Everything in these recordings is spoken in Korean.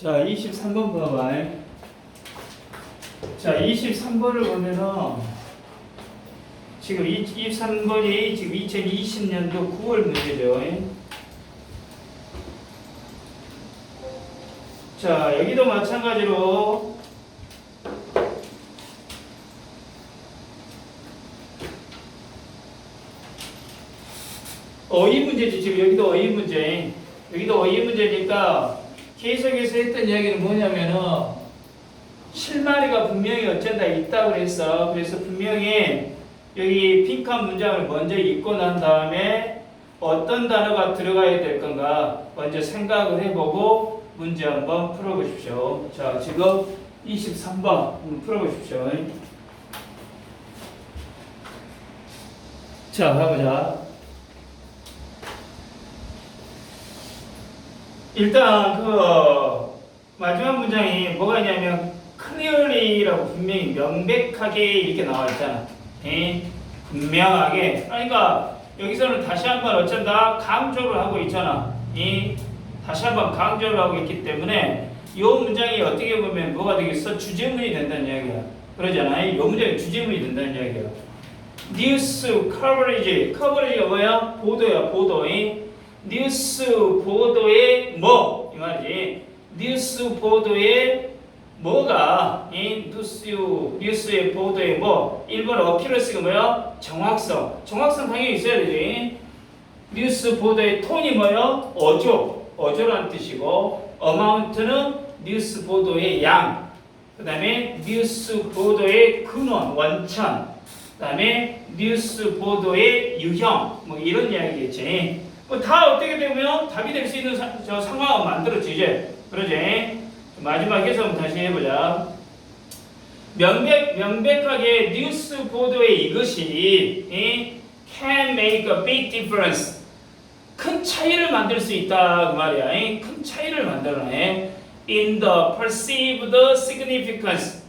자, 23번 봐봐. 자, 23번을 보면은 지금 23번이 지금 2020년도 9월 문제죠. 자, 여기도 마찬가지로 어휘 문제지 지금 여기도 어휘 문제 여기도 어휘 문제니까 계속해서 했던 이야기는 뭐냐면은 실마리가 분명히 어쩐다 있다고 그랬어. 그래서 분명히 여기 핑크한 문장을 먼저 읽고 난 다음에 어떤 단어가 들어가야 될 건가 먼저 생각을 해보고 문제 한번 풀어보십시오. 자 지금 23번 한번 풀어보십시오. 자 가보자 일단 그 마지막 문장이 뭐가 있냐면 clearly라고 분명히 명백하게 이렇게 나와 있잖아. 예? 분명하게. 그러니까 여기서는 다시 한번 어쩐다 강조를 하고 있잖아. 이 다시 한번 강조를 하고 있기 때문에 이 문장이 어떻게 보면 뭐가 되겠어? 주제문이 된다는 이야기야. 그러잖아요. 이 문장이 주제문이 된다는 이야기야. 뉴스 커버리지. 커버리지가 뭐야? 보도야, 보도. 이 뉴스 보도의 뭐? 이 말이지. 뉴스 보도의 뭐가 이 뉴스 뉴스의 보도의 뭐 일본 어큐러스가 뭐야? 정확성. 정확성 당연히 있어야 되지. 뉴스 보도의 톤이 뭐야? 어조. 어조란 뜻이고 어마운트는 뉴스 보도의 양. 그다음에 뉴스 보도의 근원, 원천. 그다음에 뉴스 보도의 유형. 뭐 이런 이야기겠지. 뭐다 어떻게 되면 답이 될 수 있는 사, 저 상황을 만들었지 이제. 그러지? 마지막에서 다시 해보자. 명백, 명백하게 뉴스 보도에 이것이 이, can make a big difference. 큰 차이를 만들 수 있다 그 말이야. 이, 큰 차이를 만들어내. In the perceived significance.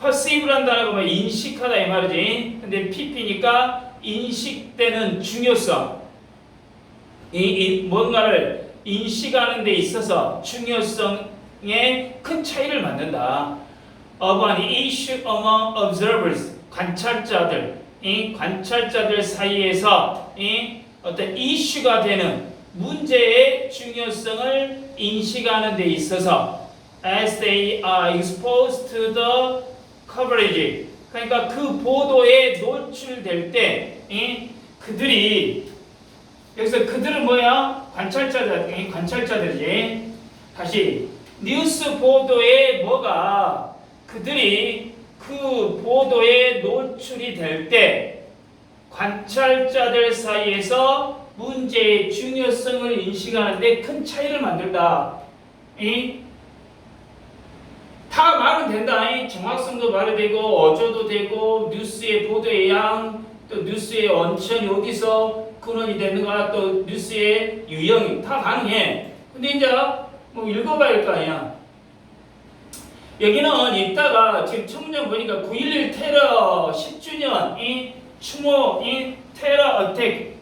perceive란 단어가 뭐 인식하다 이 말이지. 근데 pp니까 인식되는 중요성. 이, 이 뭔가를 인식하는 데 있어서 중요성에 큰 차이를 만든다. issue among observers 관찰자들 이 관찰자들 사이에서 이 어떤 이슈가 되는 문제의 중요성을 인식하는 데 있어서 as they are exposed to the coverage 그러니까 그 보도에 노출될 때 이 그들이 여기서 그들은 뭐야? 관찰자들, 관찰자들이지. 다시 뉴스 보도에 뭐가 그들이 그 보도에 노출이 될 때 관찰자들 사이에서 문제의 중요성을 인식하는데 큰 차이를 만들다. 이? 다 말은 된다. 이 정확성도 말이 되고 어조도 되고 뉴스의 보도의 양, 또 뉴스의 원천이 어디서 근원이 되는가 또 뉴스의 유형이 다 가능해. 근데 이제 뭐 읽어봐야 할 거 아니야. 여기는 이따가 지금 청년 보니까 9.11 테러 10주년 이 추모 이 테러 어택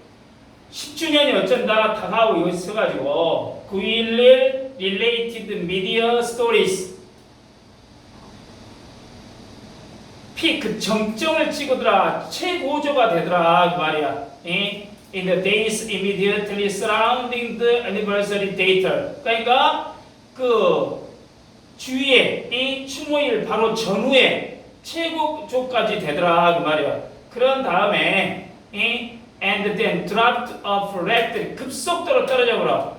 10주년이 어쩐다 다가오고 있어가지고 9.11 related media stories 피그 정점을 찍으더라 최고조가 되더라 그 말이야. 이 in the days immediately surrounding the anniversary date. 그러니까 그 주위에 이 추모일 바로 전후에 최고조까지 되더라 그 말이야. 그런 다음에 이 and then dropped off rapidly 급속도로 떨어져 버려.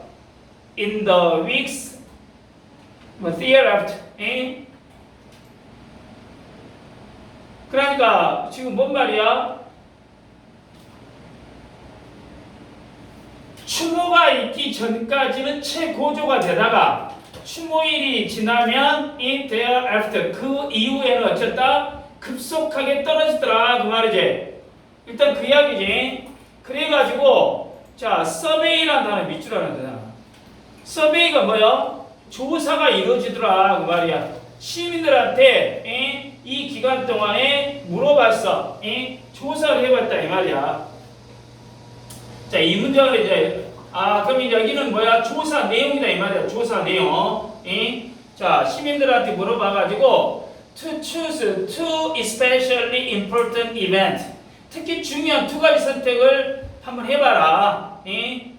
In the weeks 뭐 thereafter. 이 그러니까 지금 뭔 말이야? 추모가 있기 전까지는 최고조가 되다가 추모일이 지나면 in thereafter 그 이후에는 어쨌다? 급속하게 떨어지더라 그 말이지. 일단 그 이야기지. 그래가지고 자 서베이라는 단어 밑줄하는 단어 서베이가 뭐야? 조사가 이루어지더라 그 말이야. 시민들한테 에? 이 기간 동안에 물어봤어 에? 조사를 해봤다 이 말이야 자, 이 문장을 이제 아, 그럼 여기는 뭐야? 조사 내용이다 이 말이야. 조사 내용. 이? 자, 시민들한테 물어봐가지고 to choose two especially important event. 특히 중요한 두 가지 선택을 한번 해봐라. 이?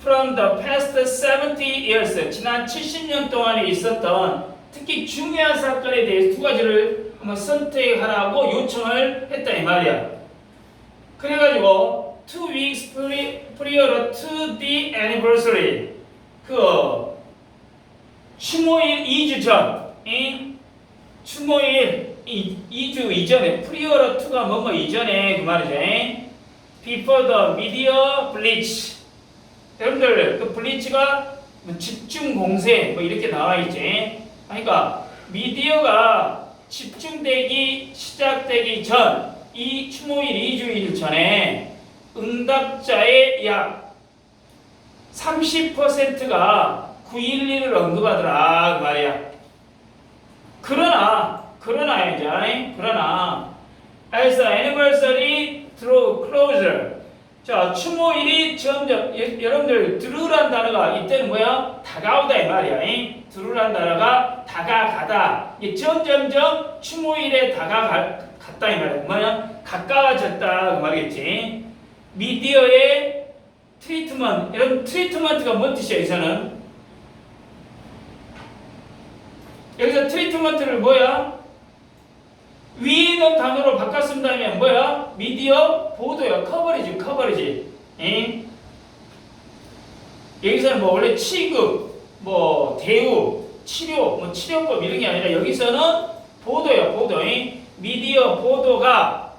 From the past 70 years, 지난 70년 동안에 있었던 특히 중요한 사건에 대해서 두 가지를 한번 선택하라고 요청을 했다 이 말이야. 그래가지고 two weeks pri- prior to the anniversary 그 추모일 2주 전, 이 추모일 2, 주 이전에 prior to가 뭐뭐 이전에 그 말이죠. before the media bleach 여러분들 그 블리치가 뭐 집중 공세 뭐 이렇게 나와 있지. 그러니까 미디어가 집중되기 시작되기 전 이 추모일 2주일 전에 응답자의 약 30%가 911을 언급하더라 그 말이야. 그러나 그러나 이제 그러나 as the anniversary drew closer 자, 추모일이 점점 여, 여러분들 들으란 단어가 이때는 뭐야? 다가오다 이 말이야. 잉? 들으란 단어가 다가가다. 이 점점점 추모일에 다가갔다 이 말이야. 뭐야? 가까워졌다 그 말이겠지. 미디어의 트리트먼트. 여러분 트리트먼트가 뭔 뜻이야 여기서는? 여기서 트리트먼트를 뭐야? 위에 있는 단어로 바꿨습니다면 뭐야? 미디어 보도야 커버리지 커버리지 응? 여기서는 뭐 원래 취급 뭐 대우 치료 뭐 치료법 이런 게 아니라 여기서는 보도야 보도 응? 미디어 보도가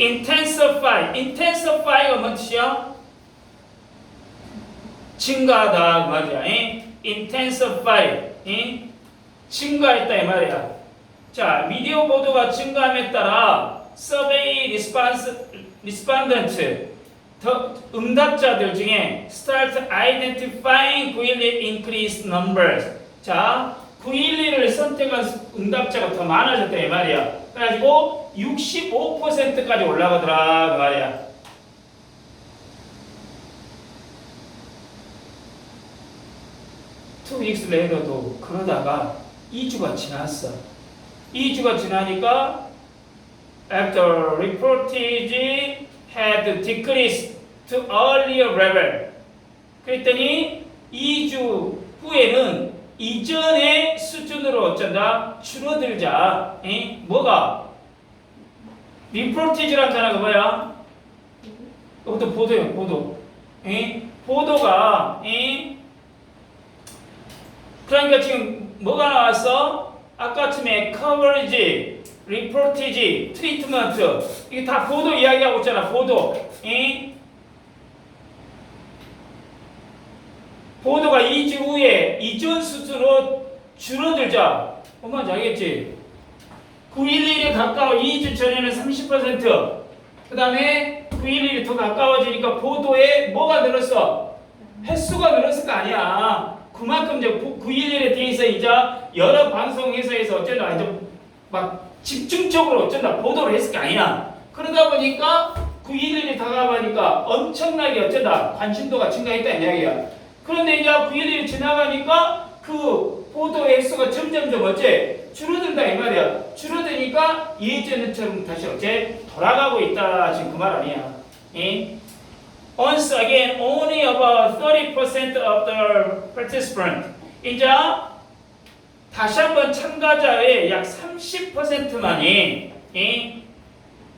intensify intensify가 뭔 뜻이야? 증가하다 그 말이야 응? intensify 응? 증가했다 이 말이야. 자, 미디어 보도가 증가함에 따라 서베이 리스판스 리스판던트 더 응답자들 중에 start identifying 911 increased numbers. 자, 911을 선택한 응답자가 더 많아졌다 이 말이야. 그래가지고 65%까지 올라가더라 그 말이야. 투 weeks later도 그러다가 2주가 지났어. 2주가 지나니까 after reportage had decreased to earlier level. 그랬더니 2주 후에는 이전의 수준으로 어쩐다 줄어들자. 에? 뭐가? reportage란 단어가 뭐야? 이것도 보도예요, 보도. 에? 보도가 에? 그러니까 지금 뭐가 나왔어? 아까 쯤에 커버리지, 리포티지, 트리트먼트 이게 다 보도 이야기하고 있잖아. 보도. 응? 보도가 2주 후에 이전 수준으로 줄어들자. 엄마 알겠지? 911에 가까워 2주 전에는 30%. 그 다음에 911이 더 가까워지니까 보도에 뭐가 늘었어? 횟수가 늘었을 거 아니야. 그만큼 이제 911에 대해서 이제 여러 방송회사에서 어쩐다 이제 막 집중적으로 어쩐다 보도를 했을 게 아니야. 그러다 보니까 911이 다가가니까 엄청나게 어쩐다 관심도가 증가했다 이 이야기야. 그런데 이제 911이 지나가니까 그 보도의 횟수가 점점점 어째 줄어든다 이 말이야. 줄어드니까 예전처럼 다시 어째 돌아가고 있다 지금 그 말 아니야. 예? Once again, only about 30% of the participant. 이제 다시 한번 참가자의 약 30%만이 이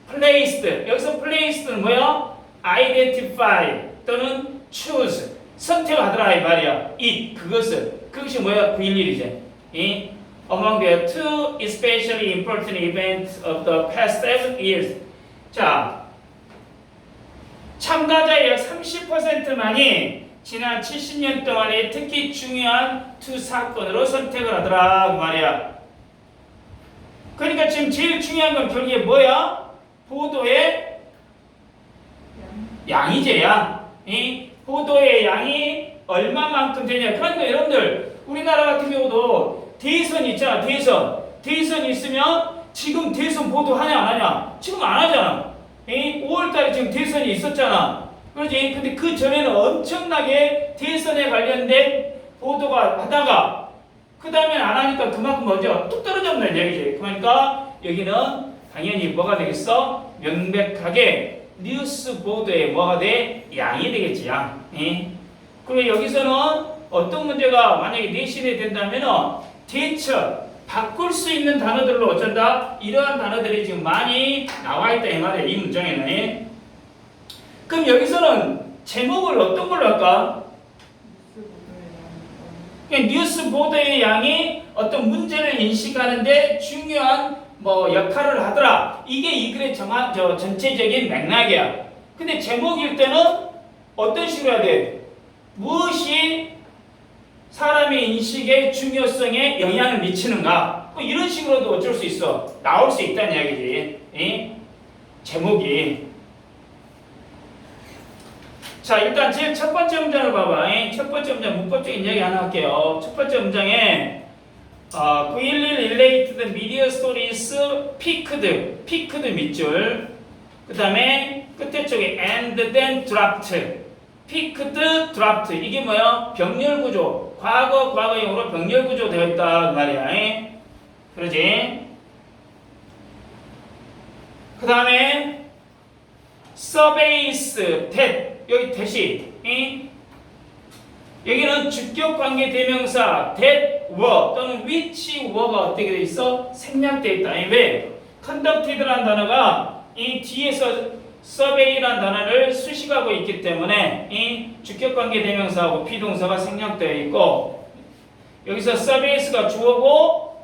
placed 여기서 placed는 뭐야? identify 또는 choose 선택하더라 이 말이야. 이 그것을 그것이 뭐야? 911이지. 이 among the two especially important events of the past seven years. 자, 참가자의 약 30%만이 지난 70년 동안에 특히 중요한 두 사건으로 선택을 하더라 그 말이야. 그러니까 지금 제일 중요한 건 결국에 뭐야? 보도의 양이지 양. 이 보도의 양이 얼마만큼 되냐. 그러니까 여러분들 우리나라 같은 경우도 대선 있잖아. 대선. 대선 있으면 지금 대선 보도 하냐 안 하냐? 지금 안 하잖아. 5월달에 지금 대선이 있었잖아. 그렇지? 근데 그 전에는 엄청나게 대선에 관련된 보도가 하다가 그 다음에 안 하니까 그만큼 뭐죠? 뚝 떨어졌는 얘기지. 그러니까 여기는 당연히 뭐가 되겠어? 명백하게 뉴스 보도에 뭐가 돼? 양이 되겠지 양. 예? 그리고 여기서는 어떤 문제가 만약에 내신이 된다면은 대처 바꿀 수 있는 단어들로 어쩐다? 이러한 단어들이 지금 많이 나와 있다 이 말이야 이 문장에는. 예? 그럼 여기서는 제목을 어떤 걸로 할까? 뉴스 보도의 양이 어떤 문제를 인식하는데 중요한 뭐 역할을 하더라. 이게 이 글의 정한 저 전체적인 맥락이야. 근데 제목일 때는 어떤 식으로 해야 돼? 무엇이 사람의 인식의 중요성에 영향을 미치는가? 뭐 이런 식으로도 어쩔 수 있어. 나올 수 있다는 이야기지. 이? 제목이. 자, 일단 제일 첫 번째 문장을 봐봐. 이 첫 번째 문장 문법적인 이야기 하나 할게요. 첫 번째 문장에 어, 911 related media stories picked, picked 밑줄. 그 다음에 끝에 쪽에 and then dropped. picked, dropped. 이게 뭐야? 병렬 구조. 과거, 과거형으로 병렬 구조 되어 있다. 그 말이야. 이? 그러지? 그 다음에 서베이스 텟 여기 대시 이? 여기는 주격 관계 대명사 that were 또는 which were가 어떻게 돼 있어 생략돼 있다 이 왜? conducted라는 단어가 이 뒤에서 survey라는 단어를 수식하고 있기 때문에 이 주격 관계 대명사하고 비동사가 생략되어 있고 여기서 surveys가 주어고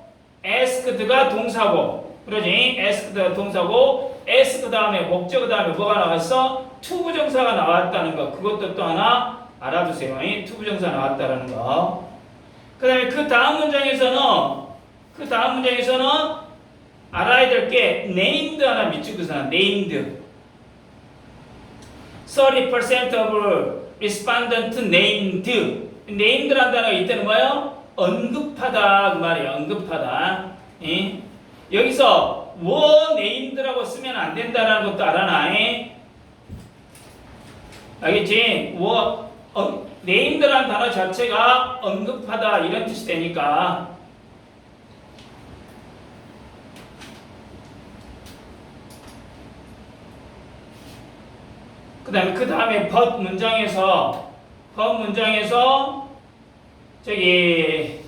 asked가 동사고 그러지 asked 동사고 ask 다음에 목적 다음에 뭐가 나왔어? 투부정사가 나왔다는 거 그것도 또 하나 알아두세요. 이 투부정사 나왔다라는 거. 그 다음에 그 다음 문장에서는 그 다음 문장에서는 알아야 될게 named 하나 밑줄 그사 named 30% of respondent named named라는 단어가 이때는 뭐예요? 언급하다 그 말이에요. 언급하다. 예? 여기서 워 네임드라고 쓰면 안 된다라는 것도 알아놔. 예? 알겠지? 워 어, 네임드라는 단어 자체가 언급하다 이런 뜻이 되니까 그다음에 그 다음에 but 문장에서 but 문장에서 저기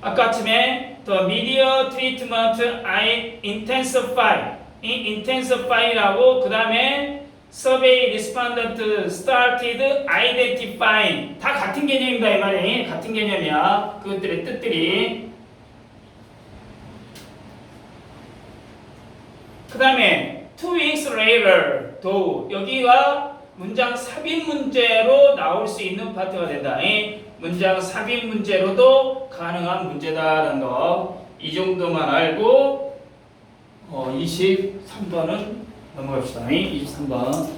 아까쯤에 the media treatment I intensify 이 intensify라고 그 다음에 survey respondent started identifying 다 같은 개념입니다 이 말이 같은 개념이야 그것들의 뜻들이 그 다음에 two weeks later though 여기가 문장 삽입 문제로 나올 수 있는 파트가 된다. 이 문장 삽입 문제로도 가능한 문제다라는 거. 이 정도만 알고 어, 23번은 넘어갑시다. 23번